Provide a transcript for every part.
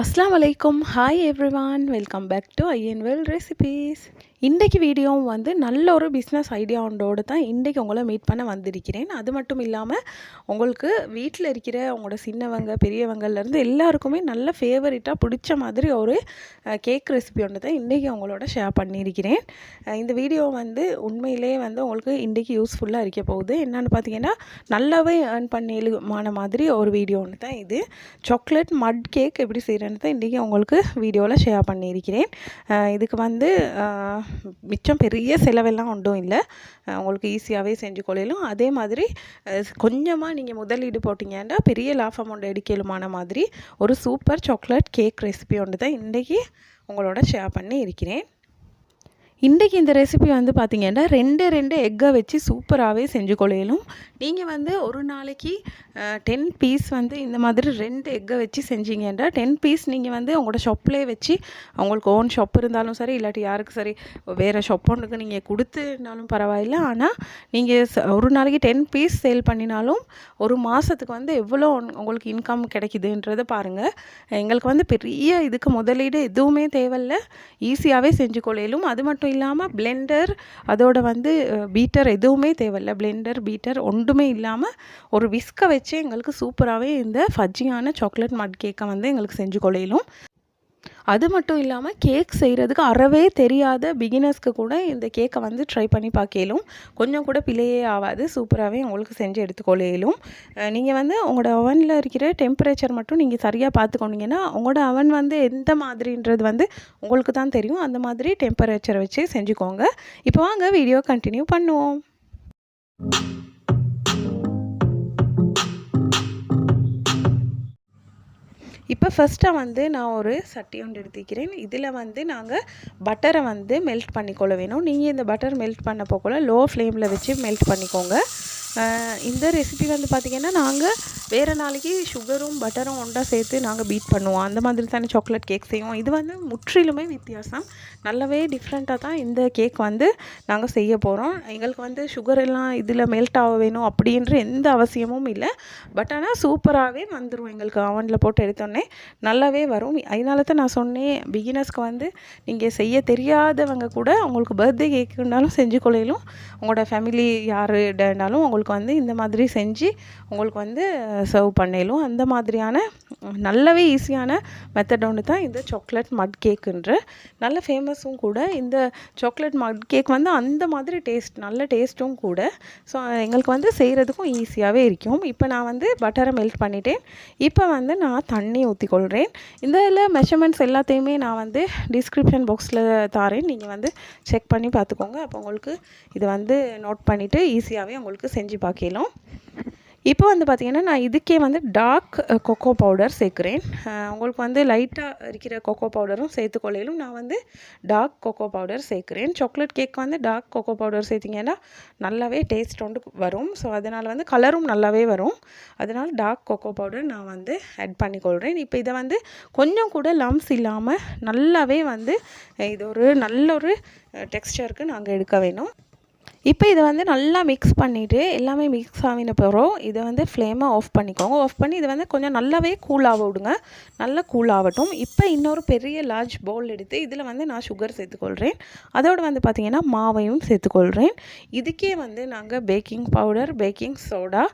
அஸ்லாம் வலைக்கும் hi everyone welcome back to annual recipes இன்றைக்கு வீடியோவும் வந்து நல்ல ஒரு பிஸ்னஸ் ஐடியாவோடு தான் இன்றைக்கி உங்களை மீட் பண்ண வந்திருக்கிறேன். அது மட்டும் இல்லாமல் உங்களுக்கு வீட்டில் இருக்கிற உங்களோட சின்னவங்க பெரியவங்கள்லேருந்து எல்லாருக்குமே நல்ல ஃபேவரட்டாக பிடிச்ச மாதிரி ஒரு கேக் ரெசிபி ஒன்று தான் இன்றைக்கி உங்களோட ஷேர் பண்ணியிருக்கிறேன். இந்த வீடியோ வந்து உண்மையிலே வந்து உங்களுக்கு இன்றைக்கி யூஸ்ஃபுல்லாக இருக்க போகுது. என்னென்னு பார்த்தீங்கன்னா நல்லாவே ஏர்ன் பண்ணலுமான மாதிரி ஒரு வீடியோ ஒன்று தான் இது. சாக்லேட் மட் கேக் எப்படி செய்ய செய்கிறேன்றதை இன்றைக்கி உங்களுக்கு வீடியோவில் ஷேர் பண்ணியிருக்கிறேன். இதுக்கு வந்து மிச்சம் பெரிய செலவெல்லாம் ஒன்றும் இல்லை. உங்களுக்கு ஈஸியாகவே செஞ்சு கொள்ளையிலும் அதே மாதிரி கொஞ்சமாக நீங்கள் முதலீடு போட்டிங்கன்னா பெரிய லாஃப் அமௌண்ட் எடுக்கலுமான மாதிரி ஒரு சூப்பர் சாக்லேட் கேக் ரெசிபி ஒன்று தான் இன்றைக்கி உங்களோட ஷேர் பண்ணி இருக்கிறேன் இன்றைக்கி இந்த ரெசிபி வந்து பார்த்தீங்கன்னா ரெண்டு ரெண்டு எக்கை வச்சு சூப்பராகவே செஞ்சு கொள்ளையிலும் நீங்கள் வந்து ஒரு நாளைக்கு டென் பீஸ் வந்து இந்த மாதிரி ரெண்டு எக்கை வச்சு செஞ்சீங்கன்னா டென் பீஸ் நீங்கள் வந்து உங்களோட ஷாப்லேயே வச்சு அவங்களுக்கு ஓன் ஷாப் இருந்தாலும் சரி இல்லாட்டி யாருக்கு சரி வேறு ஷாப் ஒன்றுக்கு நீங்கள் கொடுத்துனாலும் பரவாயில்ல. ஆனால் நீங்கள் ஒரு நாளைக்கு டென் பீஸ் சேல் பண்ணினாலும் ஒரு மாதத்துக்கு வந்து எவ்வளோ உங்களுக்கு இன்கம் கிடைக்குதுன்றதை பாருங்கள் எங்களுக்கு வந்து பெரிய இதுக்கு முதலீடு எதுவுமே தேவையில்ல. ஈஸியாகவே செஞ்சு கொள்ளையிலும் அது மட்டும் இல்லாமல் பிளெண்டர் அதோட வந்து பீட்டர் எதுவுமே தேவையில்லை. பிளெண்டர் பீட்டர் ஒன்றுமே இல்லாமல் ஒரு விஸ்கை வச்சு எங்களுக்கு சூப்பராகவே இந்த ஃபஜ்ஜியான சாக்லேட் மட் கேக்கை வந்து எங்களுக்கு செஞ்சு கொள்ளையிலும். அது மட்டும் இல்லாமல் கேக் செய்கிறதுக்கு அறவே தெரியாத பிகினர்ஸ்க்கு கூட இந்த கேக்கை வந்து ட்ரை பண்ணி பார்க்கலும் கொஞ்சம் கூட பிழையே ஆகாது. சூப்பராகவே உங்களுக்கு செஞ்சு எடுத்துக்கொள்ளையிலும். நீங்கள் வந்து உங்களோட அவனில் இருக்கிற டெம்பரேச்சர் மட்டும் நீங்கள் சரியாக பார்த்துக்கொண்டீங்கன்னா உங்களோட அவன் வந்து எந்த மாதிரின்றது வந்து உங்களுக்கு தான் தெரியும். அந்த மாதிரி டெம்பரேச்சர் வச்சு செஞ்சுக்கோங்க. இப்போ வாங்க வீடியோ கண்டினியூ பண்ணுவோம். இப்போ ஃபஸ்ட்டாக வந்து நான் ஒரு சட்டி ஒன்று எடுத்துக்கிறேன். இதில் வந்து நாங்கள் பட்டரை வந்து மெல்ட் பண்ணிக்கொள்ள வேணும். நீங்கள் இந்த பட்டர் மெல்ட் பண்ண போக்குள்ள லோ ஃப்ளேமில் வச்சு மெல்ட் பண்ணிக்கோங்க. இந்த ரெசிபி வந்து பார்த்திங்கன்னா நாங்கள் வேறு நாளைக்கு சுகரும் பட்டரும் ஒன்றா சேர்த்து நாங்கள் பீட் பண்ணுவோம். அந்த மாதிரி தானே சாக்லேட் கேக் செய்வோம். இது வந்து முற்றிலுமே வித்தியாசம். நல்லாவே டிஃப்ரெண்ட்டாக தான் இந்த கேக் வந்து நாங்கள் செய்ய போகிறோம் எங்களுக்கு வந்து சுகர் எல்லாம் இதில் மெல்ட் ஆக வேணும் அப்படின்ற எந்த அவசியமும் இல்லை. பட் ஆனால் சூப்பராகவே வந்துடும் எங்களுக்கு அவனில் போட்டு எடுத்தோடனே. நல்லாவே வரும். அதனால தான் நான் சொன்னேன் பிகினர்ஸ்க்கு வந்து நீங்கள் செய்ய தெரியாதவங்க கூட உங்களுக்கு பர்த்டே கேக்குனாலும் செஞ்சு கொள்ளையிலும். உங்களோட ஃபேமிலி யாருனாலும் உங்களுக்கு வந்து இந்த மாதிரி செஞ்சு உங்களுக்கு வந்து சர்வ் பண்ணலும் அந்த மாதிரியான நல்லாவே ஈஸியான மெத்தட் ஒன்று தான் இந்த சாக்லேட் மட் கேக்குன்ற நல்ல ஃபேமஸும் கூட இந்த சாக்லேட் மட் கேக் வந்து அந்த மாதிரி டேஸ்ட் நல்ல டேஸ்ட்டும் கூட. ஸோ எங்களுக்கு வந்து செய்கிறதுக்கும் ஈஸியாகவே இருக்கும். இப்போ நான் வந்து பட்டரை மெல்ட் பண்ணிட்டேன். இப்போ வந்து நான் தண்ணி ஊற்றிக்கொள்கிறேன் இந்த இதில் மெஷர்மெண்ட்ஸ் எல்லாத்தையுமே நான் வந்து டிஸ்கிரிப்ஷன் பாக்ஸில் தாரேன். நீங்கள் வந்து செக் பண்ணி பார்த்துக்கோங்க. அப்போ உங்களுக்கு இது வந்து நோட் பண்ணிவிட்டு ஈஸியாகவே உங்களுக்கு செஞ்சு பார்க்கலாம். இப்போ வந்து பார்த்திங்கன்னா நான் இதுக்கே வந்து டார்க் கொக்கோ பவுடர் சேர்க்குறேன். உங்களுக்கு வந்து லைட்டாக இருக்கிற கொக்கோ பவுடரும் சேர்த்துக்கொள்ளையிலும் நான் வந்து டார்க் கொக்கோ பவுடர் சேர்க்குறேன். சாக்லேட் கேக் வந்து டார்க் கொக்கோ பவுடர் சேர்த்திங்கன்னா நல்லாவே டேஸ்ட் வந்து வரும். ஸோ அதனால் வந்து கலரும் நல்லாவே வரும். அதனால் டார்க் கொக்கோ பவுடர் நான் வந்து ஆட் பண்ணிக்கொள்கிறேன் இப்போ இதை வந்து கொஞ்சம் கூட லம்ஸ் இல்லாமல் நல்லாவே வந்து இது ஒரு நல்ல ஒரு டெக்ஸ்டருக்கு நாங்கள் எடுக்க வேணும். இப்போ இதை வந்து நல்லா மிக்ஸ் பண்ணிவிட்டு எல்லாமே மிக்ஸ் ஆகின பிறகு இதை வந்து ஃப்ளேமை ஆஃப் பண்ணிக்கோங்க. ஆஃப் பண்ணி இதை வந்து கொஞ்சம் நல்லாவே கூலாக விடுங்க. நல்லா கூல் ஆகட்டும். இப்போ இன்னொரு பெரிய லார்ஜ் பவுல் எடுத்து இதில் வந்து நான் சுகர் சேர்த்துக்கொள்கிறேன். அதோடு வந்து பார்த்திங்கன்னா மாவையும் சேர்த்துக்கொள்கிறேன். இதுக்கே வந்து நாங்கள் பேக்கிங் பவுடர் பேக்கிங் சோடா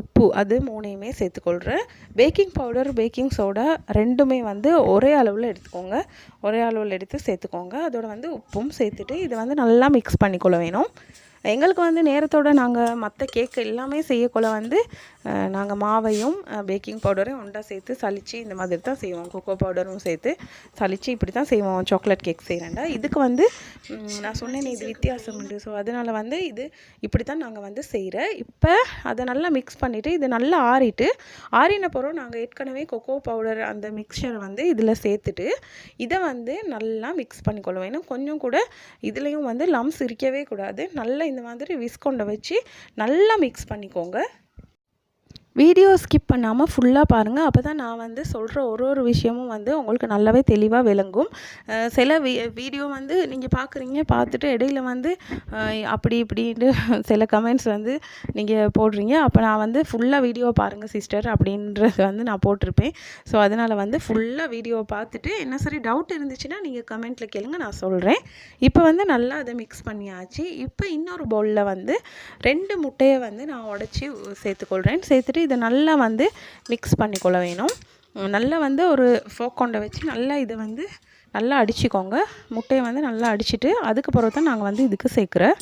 உப்பு அது மூணையுமே சேர்த்துக்கொள்கிறேன். பேக்கிங் பவுடர் பேக்கிங் சோடா ரெண்டுமே வந்து ஒரே அளவில் எடுத்துக்கோங்க. ஒரே அளவில் எடுத்து சேர்த்துக்கோங்க. அதோட வந்து உப்பும் சேர்த்துட்டு இதை வந்து நல்லா மிக்ஸ் பண்ணிக்கொள்ள வேணும். எங்களுக்கு வந்து நேரத்தோட நாங்கள் மற்ற கேக் எல்லாமே செய்யக்குள்ள வந்து நாங்கள் மாவையும் பேக்கிங் பவுடரையும் ஒன்றா சேர்த்து சளிச்சு இந்த மாதிரி தான் செய்வோம். கொக்கோ பவுடரும் சேர்த்து சளிச்சு இப்படி தான் செய்வோம். சாக்லேட் கேக் செய்கிறேன்டா இதுக்கு வந்து நான் சொன்னேன் இது வித்தியாசம் உண்டு. ஸோ அதனால் வந்து இது இப்படி தான் நாங்கள் வந்து செய்கிறேன் இப்போ அதை நல்லா மிக்ஸ் பண்ணிவிட்டு இது நல்லா ஆறிட்டு ஆறின பிறகு நாங்கள் ஏற்கனவே கொக்கோ பவுடர் அந்த மிக்சரை வந்து இதில் சேர்த்துட்டு இதை வந்து நல்லா மிக்ஸ் பண்ணிக்கொள்ள ஏன்னா கொஞ்சம் கூட இதுலேயும் வந்து லம்ஸ் இருக்கவே கூடாது. நல்லா இந்த மாதிரி விஸ்கொண்டை வச்சு நல்லா மிக்ஸ் பண்ணிக்கோங்க. வீடியோ ஸ்கிப் பண்ணாமல் ஃபுல்லாக பாருங்கள் அப்போ தான் நான் வந்து சொல்கிற ஒரு ஒரு விஷயமும் வந்து உங்களுக்கு நல்லாவே தெளிவாக விளங்கும். சில வீ வீடியோ வந்து நீங்கள் பார்க்குறீங்க பார்த்துட்டு இடையில வந்து அப்படி இப்படின்ட்டு சில கமெண்ட்ஸ் வந்து நீங்கள் போடுறீங்க. அப்போ நான் வந்து ஃபுல்லாக வீடியோ பாருங்கள் சிஸ்டர் அப்படின்றது வந்து நான் போட்டிருப்பேன். ஸோ அதனால் வந்து ஃபுல்லாக வீடியோ பார்த்துட்டு என்ன சரி டவுட் இருந்துச்சுன்னா நீங்கள் கமெண்ட்டில் கேளுங்க நான் சொல்கிறேன் இப்போ வந்து நல்லா அதை மிக்ஸ் பண்ணியாச்சு. இப்போ இன்னொரு பவுலில் வந்து ரெண்டு முட்டையை வந்து நான் உடச்சி சேர்த்துக்கொள்கிறேன் சேர்த்துட்டு இதை நல்லா வந்து மிக்ஸ் பண்ணிக்கொள்ள வேணும். நல்லா வந்து ஒரு ஃபோக் கொண்டை வச்சு நல்லா இதை வந்து நல்லா அடிச்சுக்கோங்க. முட்டையை வந்து நல்லா அடிச்சிட்டு அதுக்கு தான் நாங்கள் வந்து இதுக்கு சேர்க்குறேன்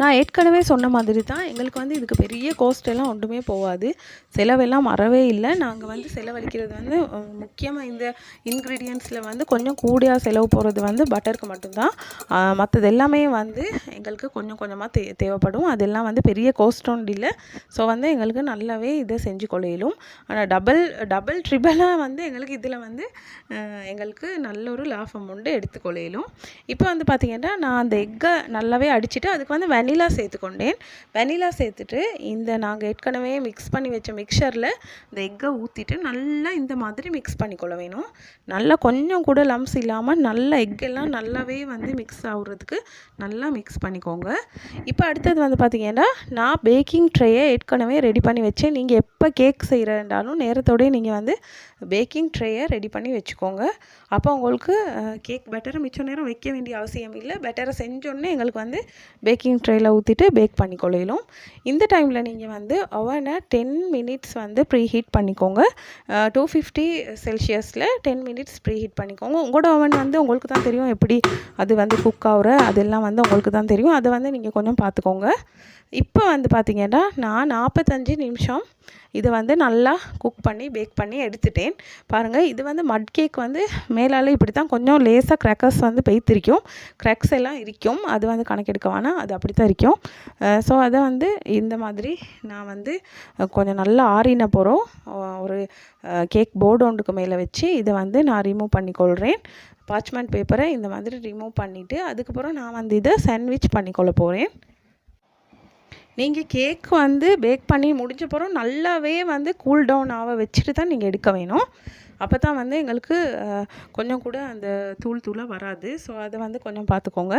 நான் ஏற்கனவே சொன்ன மாதிரி தான் எங்களுக்கு வந்து இதுக்கு பெரிய கோஸ்ட் எல்லாம் ஒன்றுமே போகாது. செலவெல்லாம் மறவே இல்லை. நாங்கள் வந்து செலவழிக்கிறது வந்து முக்கியமாக இந்த இன்க்ரீடியன்ஸில் வந்து கொஞ்சம் கூடியாக செலவு போகிறது வந்து பட்டருக்கு மட்டும்தான். மற்றது எல்லாமே வந்து எங்களுக்கு கொஞ்சம் கொஞ்சமாக தே தேவைப்படும். அதெல்லாம் வந்து பெரிய கோஸ்ட் ஒன்று இல்லை. ஸோ வந்து எங்களுக்கு நல்லாவே இதை செஞ்சு கொள்ளையிலும். ஆனால் டபுள் டபுள் ட்ரிபிளாக வந்து எங்களுக்கு இதில் வந்து எங்களுக்கு நல்ல ஒரு லாபம் உண்டு எடுத்து கொள்ளையிலும். இப்போ வந்து பார்த்திங்கன்னா நான் அந்த எக்கை நல்லாவே அடிச்சுட்டு அதுக்கு வந்து வெனிலா சேர்த்துக்கொண்டேன். வெனிலா சேர்த்துட்டு இந்த நாங்கள் ஏற்கனவே மிக்ஸ் பண்ணி வச்ச மிக்சரில் இந்த எக்கை ஊற்றிட்டு நல்லா இந்த மாதிரி மிக்ஸ் பண்ணிக்கொள்ள வேணும். நல்லா கொஞ்சம் கூட லம்ஸ் இல்லாமல் நல்லா எக்கெல்லாம் நல்லாவே வந்து மிக்ஸ் ஆகுறதுக்கு நல்லா மிக்ஸ் பண்ணிக்கோங்க. இப்போ அடுத்தது வந்து பார்த்திங்கன்னா நான் பேக்கிங் ட்ரேயை ஏற்கனவே ரெடி பண்ணி வச்சேன். நீங்கள் எப்போ கேக் செய்கிறண்டாலும் நேரத்தோடய நீங்கள் வந்து பேக்கிங் ட்ரேயை ரெடி பண்ணி வச்சுக்கோங்க. அப்போ உங்களுக்கு கேக் பெட்டரை மிச்சம் நேரம் வைக்க வேண்டிய அவசியம் இல்லை. பெட்டரை செஞ்சோடனே எங்களுக்கு வந்து பேக்கிங் ட்ரே ட்ரேயில் ஊற்றிட்டு பேக் பண்ணிக்கொள்ளையிலும் இந்த டைமில் நீங்கள் வந்து அவனை டென் மினிட்ஸ் வந்து ப்ரீ ஹீட் பண்ணிக்கோங்க. டூ ஃபிஃப்டி செல்சியஸில் டென் மினிட்ஸ் ப்ரீ ஹீட் பண்ணிக்கோங்க. உங்களோட அவன் வந்து உங்களுக்கு தான் தெரியும் எப்படி அது வந்து குக் ஆகுற அதெல்லாம் வந்து உங்களுக்கு தான் தெரியும். அதை வந்து நீங்கள் கொஞ்சம் பார்த்துக்கோங்க. இப்போ வந்து பார்த்திங்கன்னா நான் நாற்பத்தஞ்சு நிமிஷம் இதை வந்து நல்லா குக் பண்ணி பேக் பண்ணி எடுத்துட்டேன். பாருங்கள் இது வந்து மட் கேக் வந்து மேலால் இப்படி தான் கொஞ்சம் லேசாக க்ராக்கர்ஸ் வந்து பெய்த்திருக்கும். க்ராக்ஸ் எல்லாம் இருக்கும். அது வந்து கணக்கெடுக்க வேணாம். அது அப்படி தான் இருக்கும் ஸோ அதை வந்து இந்த மாதிரி நான் வந்து கொஞ்சம் நல்லா ஆறின போகிறோம் ஒரு கேக் போர்டு ஒன்றுக்கு மேலே வச்சு இதை வந்து நான் ரிமூவ் பண்ணிக்கொள்கிறேன் பார்ச்மெண்ட் பேப்பரை இந்த மாதிரி ரிமூவ் பண்ணிவிட்டு அதுக்கப்புறம் நான் வந்து இதை சாண்ட்விச் பண்ணிக்கொள்ள போகிறேன் நீங்கள் கேக் வந்து பேக் பண்ணி முடிஞ்ச பிறகு நல்லாவே வந்து கூல் டவுன் ஆக வச்சுட்டு தான் நீங்கள் எடுக்க வேணும். அப்போ தான் வந்து எங்களுக்கு கொஞ்சம் கூட அந்த தூள் தூளாக வராது. ஸோ அதை வந்து கொஞ்சம் பார்த்துக்கோங்க.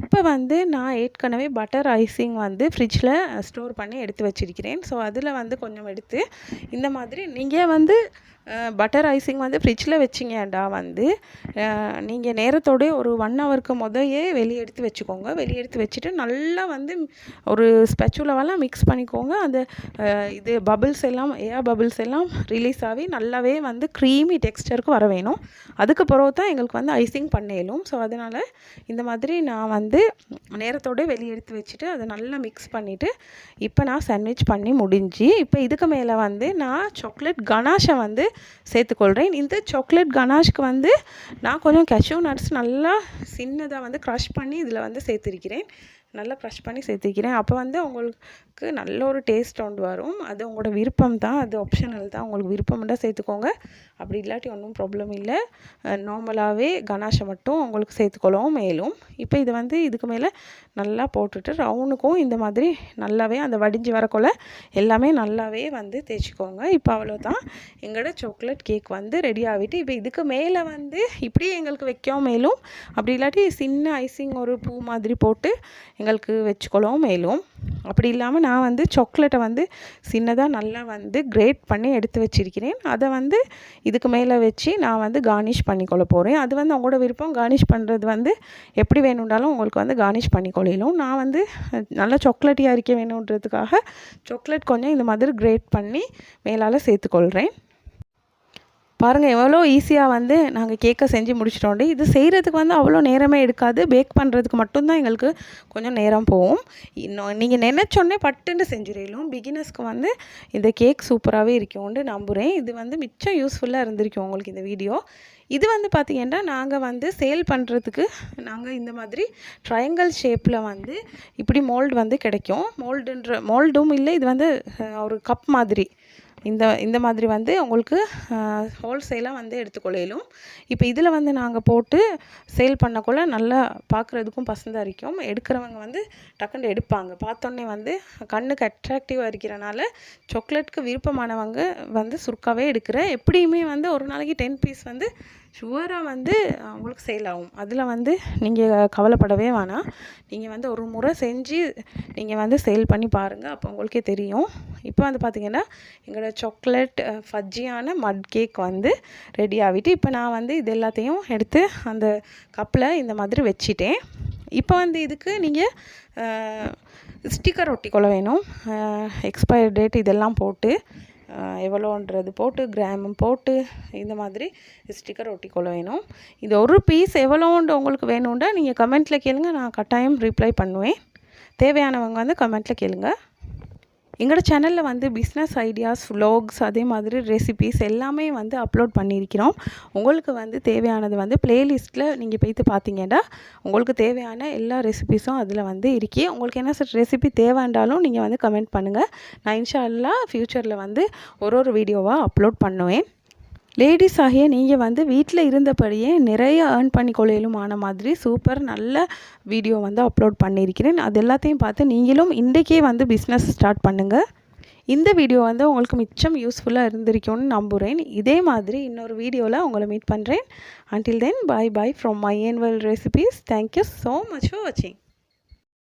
இப்போ வந்து நான் ஏற்கனவே பட்டர் ஐசிங் வந்து ஃப்ரிட்ஜில் ஸ்டோர் பண்ணி எடுத்து வச்சிருக்கிறேன். ஸோ அதில் வந்து கொஞ்சம் எடுத்து இந்த மாதிரி நீங்கள் வந்து பட்டர் ஐசிங் வந்து ஃப்ரிட்ஜில் வச்சிங்கடா வந்து. நீங்கள் நேரத்தோடய ஒரு ஒன் ஹவருக்கு முதையே வெளியே எடுத்து வச்சுக்கோங்க. வெளியே எடுத்து வச்சுட்டு நல்லா வந்து ஒரு ஸ்பெச்சுலவெல்லாம் மிக்ஸ் பண்ணிக்கோங்க. அந்த இது பபிள்ஸ் எல்லாம் ஏர் பபிள்ஸ் எல்லாம் ரிலீஸ் ஆகி நல்லாவே வந்து க்ரீமி டெக்ஸ்டருக்கு வர வேணும். அதுக்கு பிறகு தான் எங்களுக்கு வந்து ஐசிங் பண்ணலும். ஸோ அதனால் இந்த மாதிரி நான் வந்து நேரத்தோடய வெளியே எடுத்து வச்சுட்டு அதை நல்லா மிக்ஸ் பண்ணிவிட்டு இப்போ நான் சாண்ட்விச் பண்ணி முடிஞ்சு இப்போ இதுக்கு மேலே வந்து நான் சாக்லேட் கனாஷை வந்து சேர்த்துக்கொள்கிறேன் இந்த சாக்லேட் கனாஷ்க்கு வந்து நான் கொஞ்சம் கேஷ்யூ நட்ஸ் நல்லா சின்னதாக வந்து க்ரஷ் பண்ணி இதில் வந்து சேர்த்துருக்கிறேன். நல்லா ப்ரெஷ் பண்ணி சேர்த்துக்கிறேன். அப்போ வந்து உங்களுக்கு நல்ல ஒரு டேஸ்ட் ஒன்று வரும். அது உங்களோட விருப்பம் தான். அது ஆப்ஷனல் தான். உங்களுக்கு விருப்பம் சேர்த்துக்கோங்க. அப்படி இல்லாட்டி ஒன்றும் ப்ராப்ளம் இல்லை. நார்மலாகவே கனாஷை மட்டும் உங்களுக்கு சேர்த்துக்கொள்ளவும் மேலும். இப்போ இதை வந்து இதுக்கு மேலே நல்லா போட்டுட்டு ரவுண்டுக்கும் இந்த மாதிரி நல்லாவே அந்த வடிஞ்சு வரக்குள்ள எல்லாமே நல்லாவே வந்து தேய்ச்சிக்கோங்க. இப்போ அவ்வளோதான் எங்களோட சாக்லேட் கேக் வந்து ரெடி ஆகிட்டு இப்போ இதுக்கு மேலே வந்து இப்படியே எங்களுக்கு வைக்கவும் மேலும். அப்படி இல்லாட்டி சின்ன ஐசிங் ஒரு பூ மாதிரி போட்டு எங்களுக்கு வச்சுக்கொள்ளவும் மேலும். அப்படி இல்லாமல் நான் வந்து சாக்லேட்டை வந்து சின்னதாக நல்லா வந்து கிரேட் பண்ணி எடுத்து வச்சிருக்கிறேன். அதை வந்து இதுக்கு மேலே வச்சு நான் வந்து கார்னிஷ் பண்ணிக்கொள்ள போகிறேன் அது வந்து உங்களோட விருப்பம். கார்னிஷ் பண்ணுறது வந்து எப்படி வேணும்னாலும் உங்களுக்கு வந்து கார்னிஷ் பண்ணிக்கொள்ளும் நான் வந்து நல்லா சாக்லேட்டியாக இருக்க வேணுன்றதுக்காக சாக்லேட் கொஞ்சம் இந்த மாதிரி கிரேட் பண்ணி மேலால் சேர்த்துக்கொள்கிறேன் பாருங்கள் எவ்வளோ ஈஸியாக வந்து நாங்கள் கேக்கை செஞ்சு முடிச்சிட்டோண்டு. இது செய்கிறதுக்கு வந்து அவ்வளோ நேரமே எடுக்காது. பேக் பண்ணுறதுக்கு மட்டும்தான் எங்களுக்கு கொஞ்சம் நேரம் போகும். இன்னும் நீங்கள் நினச்சோடனே பட்டுன்னு செஞ்சிடலும் பிகினர்ஸ்க்கு வந்து இந்த கேக் சூப்பராகவே இருக்கும்னு நம்புகிறேன் இது வந்து மிச்சம் யூஸ்ஃபுல்லாக இருந்திருக்கும் உங்களுக்கு இந்த வீடியோ இது வந்து பார்த்திங்கன்னா நாங்கள் வந்து சேல் பண்ணுறதுக்கு நாங்கள் இந்த மாதிரி ட்ரையாங்கல் ஷேப்பில் வந்து இப்படி மோல்டு வந்து கிடைக்கும். மோல்டுன்ற மோல்டும் இல்லை இது வந்து ஒரு கப் மாதிரி. இந்த இந்த மாதிரி வந்து உங்களுக்கு ஹோல்சேலாக வந்து எடுத்துக்கொள்ளையிலும் இப்போ இதில் வந்து நாங்கள் போட்டு சேல் பண்ணக்குள்ள நல்லா பார்க்குறதுக்கும் பசந்தாக இருக்கும். எடுக்கிறவங்க வந்து டக்குன்னு எடுப்பாங்க. பார்த்தோன்னே வந்து கண்ணுக்கு அட்ராக்டிவாக இருக்கிறனால சாக்லேட்டுக்கு விருப்பமானவங்க வந்து சுருக்காவே எடுக்கிறேன். எப்படியுமே வந்து ஒரு நாளைக்கு டென் பீஸ் வந்து ஷுவராக வந்து உங்களுக்கு சேல் ஆகும். அதில் வந்து நீங்கள் கவலைப்படவே வேணாம். நீங்கள் வந்து ஒரு முறை செஞ்சு நீங்கள் வந்து சேல் பண்ணி பாருங்கள் அப்போ உங்களுக்கே தெரியும். இப்போ வந்து பார்த்திங்கன்னா எங்களோட சாக்லேட் ஃபஜ்ஜியான மட் கேக் வந்து ரெடி ஆகிட்டு இப்போ நான் வந்து இது எல்லாத்தையும் எடுத்து அந்த கப்பில் இந்த மாதிரி வச்சிட்டேன். இப்போ வந்து இதுக்கு நீங்கள் ஸ்டிக்கர் ஒட்டிக்கொள்ள வேணும். எக்ஸ்பயர் டேட் இதெல்லாம் போட்டு எவ்வளோன்றது போட்டு கிராமம் போட்டு இந்த மாதிரி ஸ்டிக்கர் ஒட்டிக்கொள்ள வேணும். இது ஒரு பீஸ் எவ்வளோண்டு உங்களுக்கு வேணும்டா நீங்கள் கமெண்ட்டில் கேளுங்கள் நான் கட்டாயம் ரிப்ளை பண்ணுவேன். தேவையானவங்க வந்து கமெண்ட்டில் கேளுங்கள் எங்களோட சேனலில் வந்து பிஸ்னஸ் ஐடியாஸ் ஃப்ளாக்ஸ் அதே மாதிரி ரெசிபிஸ் எல்லாமே வந்து அப்லோட் பண்ணியிருக்கிறோம். உங்களுக்கு வந்து தேவையானது வந்து ப்ளேலிஸ்ட்டில் நீங்கள் போய்த்து பார்த்தீங்கன்னா உங்களுக்கு தேவையான எல்லா ரெசிபீஸும் அதில் வந்து இருக்கி. உங்களுக்கு என்ன சார் ரெசிபி தேவைன்றாலும் நீங்கள் வந்து கமெண்ட் பண்ணுங்கள் நான் இன்ஷா அல்லா ஃப்யூச்சரில் வந்து ஒரு ஒரு வீடியோவாக அப்லோட் பண்ணுவேன். லேடிஸ் ஆகிய நீங்கள் வந்து வீட்டில் இருந்தபடியே நிறைய ஏர்ன் பண்ணி கொள்ளையிலுமான மாதிரி சூப்பர் நல்ல வீடியோ வந்து அப்லோட் பண்ணியிருக்கிறேன். அது எல்லாத்தையும் பார்த்து நீங்களும் இன்றைக்கே வந்து பிஸ்னஸ் ஸ்டார்ட் பண்ணுங்கள் இந்த வீடியோ வந்து உங்களுக்கு மிச்சம் யூஸ்ஃபுல்லாக இருந்திருக்கும்னு நம்புகிறேன் இதே மாதிரி இன்னொரு வீடியோவில் உங்களை மீட் பண்ணுறேன் until then bye bye from my annual recipes thank you so much for வாட்சிங்